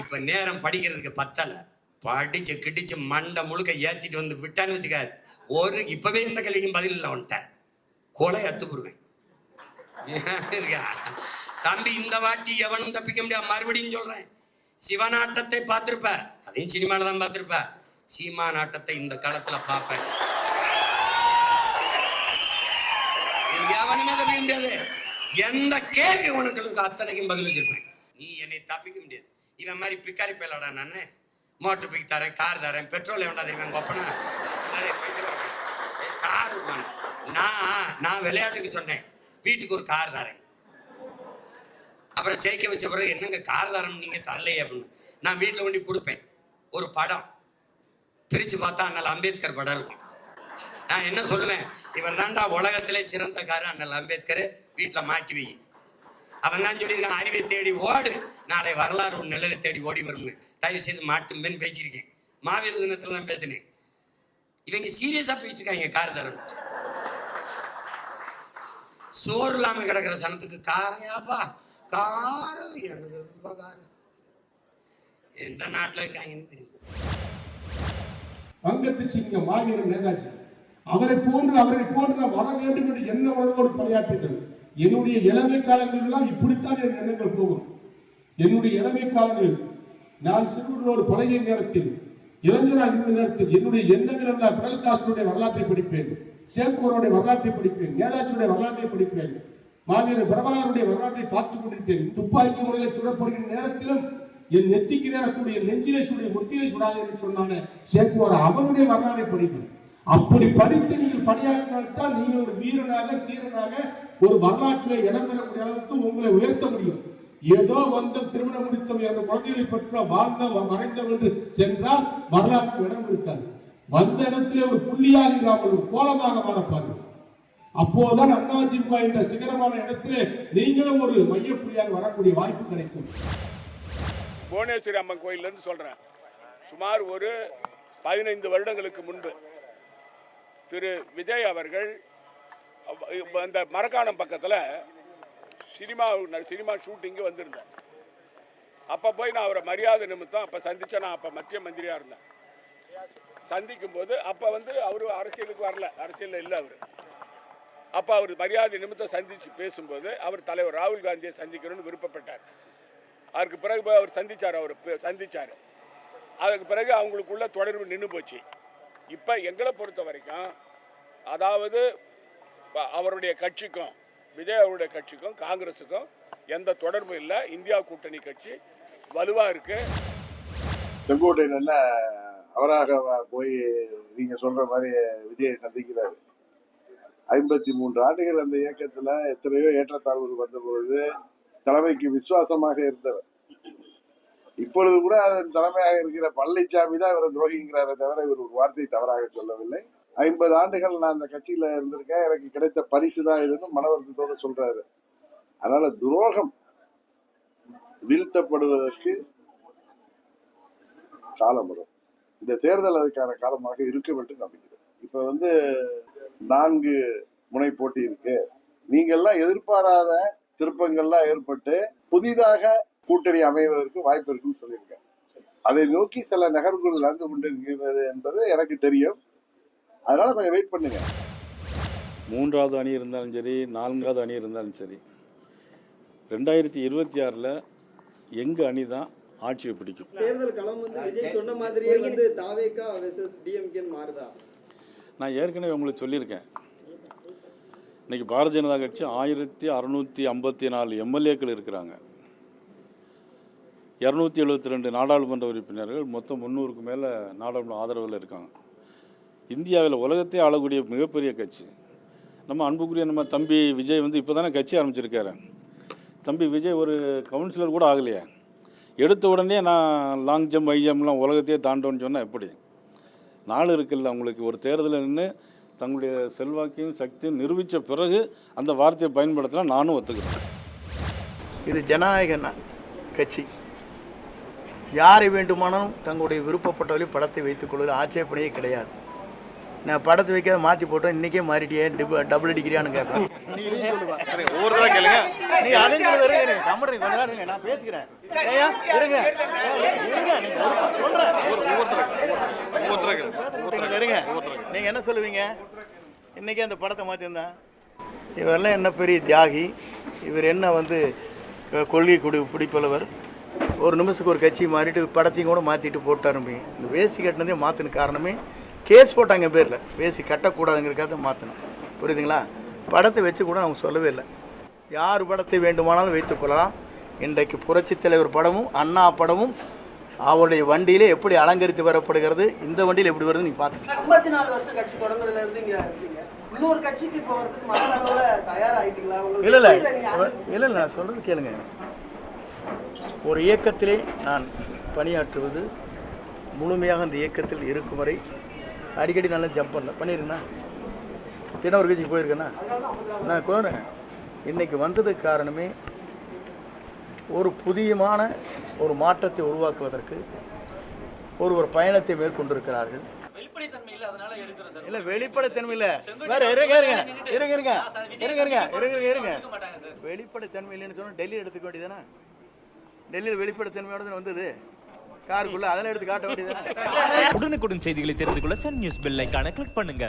இப்ப நேரம் படிக்கிறதுக்கு பத்தல. படிச்சு கிடிச்சு மண்டை முழுக்க ஏத்திட்டு வந்து விட்டான்னு வச்சுக்க ஒரு இப்பவே இந்த கேள்விக்கும் பதில் இல்லை வந்துட்டேன் கொலை அத்து தம்பி இந்த வாட்டி எவனும் தப்பிக்க முடியாது மறுபடியும் சொல்றேன். சிவநாட்டத்தை பார்த்திருப்ப. அதையும் சினிமாவில தான் பார்த்திருப்ப. சீமா நாட்டத்தை இந்த காலத்துல பார்ப்பேன். எவனுமே தப்பிக்க முடியாது. எந்த கேள்வி உனக்கு அத்தனைக்கும் பதில் வச்சிருப்பேன். நீ என்னை தப்பிக்க முடியாது. இவன் மாதிரி பிக்காரி பேலடா நான். மோட்டர் பைக் தரேன் கார் தரேன் பெட்ரோல் வேண்டாம் தெரியுமா கொப்பனா கார் நான் நான் விளையாட்டுக்கு சொன்னேன் வீட்டுக்கு ஒரு கார் தரேன். அப்புறம் ஜெயிக்க வச்ச பிறகு என்னங்க கார் தரம் நீங்க தரலையே அப்படின்னு. நான் வீட்டில் கொண்டு கொடுப்பேன். ஒரு படம். பிரிச்சு பார்த்தா அண்ணல் அம்பேத்கர் படம் இருக்கும். நான் என்ன சொல்லுவேன்? இவர் தாண்டா உலகத்திலே சிறந்த காரு அண்ணல் அம்பேத்கர். வீட்டில் மாட்டி வை. அவன் தான் சொல்லியிருக்கான் அறிவை தேடி ஓடு. நாளை வரலாறு ஒரு நிலையில தேடி ஓடி வரும்னு தயவு செய்து மாட்டும்பேன்னு பேசியிருக்கேன் மாவீர தினத்தில் தான் பேசினேன். இவங்க சீரியஸாக போயிட்டு இருக்காங்க கார் தரம். சோறு இல்லாம கிடக்கிற சனத்துக்கு காரையாப்பா காரு எனக்கு எதுப்பா காரு எந்த நாட்டில் இருக்காங்கன்னு தெரியும் வங்கத்து சிங்கம் மாவீரன் நேதாஜி அவரை போன்று அவரை போன்று நான் வர வேண்டும் என்று என்ன உணர்வோடு பணியாற்றுங்கள் என்னுடைய இளமை காலங்களெல்லாம் இப்படித்தான் என் எண்ணங்கள் போகும். என்னுடைய இளமை காலங்களில் நான் சிறுவர்களோடு பழகிய நேரத்தில் இளைஞராக இருந்த நேரத்தில் என்னுடைய எண்ணங்கள் எல்லாம் பிடல் காஸ்டருடைய வரலாற்றை படிப்பேன் சேம்கோருடைய வரலாற்றை படிப்பேன் நேதாஜியுடைய வரலாற்றை படிப்பேன் மாவீரன் பிரபாகருடைய வரலாற்றை பார்த்துக் கொண்டிருப்பேன். துப்பாக்கி முறையில் சுடப்படுகிற நேரத்திலும் என் நெத்திக்கு நேர சுடு என் நெஞ்சிலே சுடு முட்டிலே சுடாது என்று சொன்னான சேக்குவார் அவனுடைய வரலாறை படித்தேன். அப்படி படித்து நீங்கள் பணியாற்றினால்தான் நீங்கள் ஒரு வீரனாக தீரனாக ஒரு வரலாற்றிலே இடம்பெறக்கூடிய அளவுக்கு உங்களை உயர்த்த முடியும். ஏதோ வந்து திருமணம் முடித்தோம் இரண்டு குழந்தைகளை பெற்ற வாழ்ந்த மறைந்தோம் என்று சென்றால் வரலாற்று இடம் இருக்காது. வந்த இடத்திலே ஒரு புள்ளியாக இல்லாமல் ஒரு கோலமாக மாறப்பார்கள். அப்போதுதான் அதிமுக என்ற சிகரமான இடத்திலே நீங்களும் ஒரு மையப்புள்ளியாக வரக்கூடிய வாய்ப்பு கிடைக்கும். புவனேஸ்வரி அம்மன் கோயிலேருந்து சொல்கிறேன் சுமார் ஒரு பதினைந்து வருடங்களுக்கு முன்பு திரு விஜய் அவர்கள் இந்த அந்த மரக்காணம் பக்கத்தில் சினிமா சினிமா ஷூட்டிங்கு வந்திருந்தேன். அப்போ போய் நான் அவரை மரியாதை நிமித்தம் அப்போ சந்தித்தேன் நான் அப்போ மத்திய மந்திரியாக இருந்தேன். சந்திக்கும் போது அப்போ வந்து அவர் அரசியலுக்கு வரல. அரசியலில் இல்லை அவர். அப்போ அவர் மரியாதை நிமித்தம் சந்தித்து பேசும்போது அவர் தலைவர் ராகுல் காந்தியை சந்திக்கணும்னு விருப்பப்பட்டார். அதுக்கு பிறகு போய் அவர் சந்திச்சார் அவர் சந்திச்சார். அதுக்கு பிறகு அவங்களுக்குள்ள தொடர்பு நின்று போச்சு. இப்போ எங்களை பொறுத்த வரைக்கும் அதாவது அவருடைய கட்சிக்கும் விஜய் அவருடைய கட்சிக்கும் காங்கிரஸுக்கும் எந்த தொடர்பும் இல்லை. இந்தியா கூட்டணி கட்சி வலுவா இருக்கு. செங்கோட்டையில அவராக போய் நீங்க சொல்ற மாதிரி விஜயை சந்திக்கிறாரு. ஐம்பத்தி மூன்று ஆண்டுகள் அந்த இயக்கத்துல எத்தனையோ ஏற்றத்தாழ்வுகள் வந்த பொழுது தலைமைக்கு விசுவாசமாக இருந்தவர். இப்பொழுது கூட அதன் தலைமையாக இருக்கிற பழனிசாமி தான் இவர் துரோகிங்கிறாரே தவிர இவர் ஒரு வார்த்தை தவறாக சொல்லவில்லை. ஐம்பது ஆண்டுகள் நான் அந்த கட்சியில இருந்திருக்கேன். எனக்கு கிடைத்த பரிசு தான் இதுன்னு மனவருத்தத்தோட சொல்றாரு. அதனால துரோகம் வீழ்த்தப்படுவதற்கு காலம் வரும். இந்த தேர்தல் அதுக்கான காலமாக இருக்கும் என்று நம்புகிறேன் இப்ப வந்து நான்கு முனை போட்டி இருக்கு. நீங்கெல்லாம் எதிர்பாராத திருப்பங்கள்லாம் ஏற்பட்டு புதிதாக கூட்டணி அமைவதற்கு வாய்ப்பு இருக்குன்னு சொல்லியிருக்கேன். அதை நோக்கி சில நகர்வுகள் நடந்து கொண்டிருக்கிறது என்பது எனக்கு தெரியும். அதனால கொஞ்சம் வெயிட் பண்ணுங்க. மூன்றாவது அணி இருந்தாலும் சரி நான்காவது அணி இருந்தாலும் சரி ரெண்டாயிரத்தி இருபத்தி ஆறில் எங்கள் அணி தான் ஆட்சியை பிடிக்கும்? தேர்தல் களம் வந்து விஜய் சொன்ன மாதிரியே வந்து தாவேகா வெர்சஸ் டிஎம்கேன்னு மாறுதா? நான் ஏற்கனவே உங்களுக்கு சொல்லியிருக்கேன். இன்னைக்கு பாரதிய ஜனதா கட்சி ஆயிரத்தி அறநூற்றி ஐம்பத்தி நாலு எம்எல்ஏக்கள் இருக்கிறாங்க. இரநூத்தி எழுபத்தி ரெண்டு நாடாளுமன்ற உறுப்பினர்கள் மொத்தம் முந்நூறுக்கு மேலே நாடாளுமன்ற ஆதரவில் இருக்காங்க. இந்தியாவில் உலகத்தை ஆளக்கூடிய மிகப்பெரிய கட்சி. நம்ம அன்புக்குரிய நம்ம தம்பி விஜய் வந்து இப்போ தானே கட்சி ஆரம்பிச்சிருக்காரு. தம்பி விஜய் ஒரு கவுன்சிலர் கூட ஆகலையே. எடுத்த உடனே நான் லாங் ஜம்ப் ஹை ஜம்ப்லாம் உலகத்தையே தாண்டோன்னு சொன்னால் எப்படி? நாள் இருக்குல்ல அவங்களுக்கு. ஒரு தேர்தலில் நின்று தங்களுடைய செல்வாக்கையும் சக்தியும் நிரூபித்த பிறகு அந்த வார்த்தையை பயன்படுத்தினா நானும் ஒத்துக்கிறேன். இது ஜனநாயக கட்சி. யாரை வேண்டுமானாலும் தங்களுடைய விருப்பப்பட்டவரை படத்தை வைத்துக் கொள்வதில் ஆட்சேபனையே கிடையாது. நான் படத்தை வைக்காத மாற்றி போட்டோம் இன்றைக்கே மாறிட்டியே டிப டபுள் அடிக்கிறியான்னு கேட்பேன். ஒவ்வொரு தடவை கேளுங்க. நீ கொஞ்ச நேரம் இருங்க நான் பேசிக்கிறேன். ஏய்யா இருங்க. ஏய், இருங்க நீங்க சொல்றேன் ஒவ்வொரு தடவை ஒவ்வொரு தடவை கேளுங்க ஒவ்வொரு தடவை இருங்க. ஒவ்வொரு தடவை நீங்க என்ன சொல்லுவீங்க? இன்னைக்கு அந்த படத்தை மாத்திருந்தேன் இவரெல்லாம் என்ன பெரிய தியாகி. இவர் என்ன வந்து கொள்கை குடி பிடிப்பளவர் ஒரு நிமிஷத்துக்கு ஒரு கட்சி மாறிட்டு படத்தையும் கூட மாற்றிட்டு போட்டாரும்பீங்க இந்த வேஷ்டி கட்டினதே மாற்றின காரணமே கேஸ் போட்டாங்க பேரில். வேஷ்டி கட்டக்கூடாதுங்கிறக்காக மாற்றினேன் புரியுதுங்களா? படத்தை வச்சு கூட அவங்க சொல்லவே இல்லை. யார் படத்தை வேண்டுமானாலும் வைத்துக்கொள்ளலாம் இன்றைக்கு புரட்சித் தலைவர் படமும் அண்ணா படமும் அவருடைய வண்டியிலே எப்படி அலங்கரித்து வரப்படுகிறது இந்த வண்டியில் எப்படி வருது நீ பார்த்து ஐம்பத்தி நாலு வருஷம் கட்சி தொடங்குறதுல இருந்து இங்க இருக்கீங்க. இன்னொரு கட்சிக்கு இல்லை இல்லை. இதை நீங்க? இல்லை இல்லை நான் சொல்கிறது கேளுங்க. ஒரு இயக்கத்திலே நான் பணியாற்றுவது முழுமையாக அந்த இயக்கத்தில் இருக்கும் வரை அடிக்கடி நல்லா ஜம்ப் பண்ணல. பண்ணிருக்கேண்ணா தினம் ஒரு கட்சிக்கு போயிருக்கேண்ணா நான் கோரேன் இன்னைக்கு வந்ததுக்கு காரணமே ஒரு புதியமான ஒரு மாற்றத்தை உருவாக்குவதற்கு ஒரு ஒரு பயணத்தை மேற்கொண்டிருக்கிறார்கள். இல்ல வெளிப்படைத்தன்மை இல்ல வேற இருங்க இருங்க இருங்க இருங்க இருங்க இருங்க இருங்க இருங்க வெளிப்படைத்தன்மை இல்லைன்னு சொன்னா டெல்லி எடுத்துக்க வேண்டியதானே டெல்லியில் வெளிப்படைத்தன்மையோட தானே வந்தது? காருக்குள்ள அதெல்லாம் எடுத்து காட்ட வேண்டியது உடனுக்குடன் செய்திகளை தெரிந்து கொள்ள சன் நியூஸ் பெல் ஐக்கான கிளிக் பண்ணுங்க.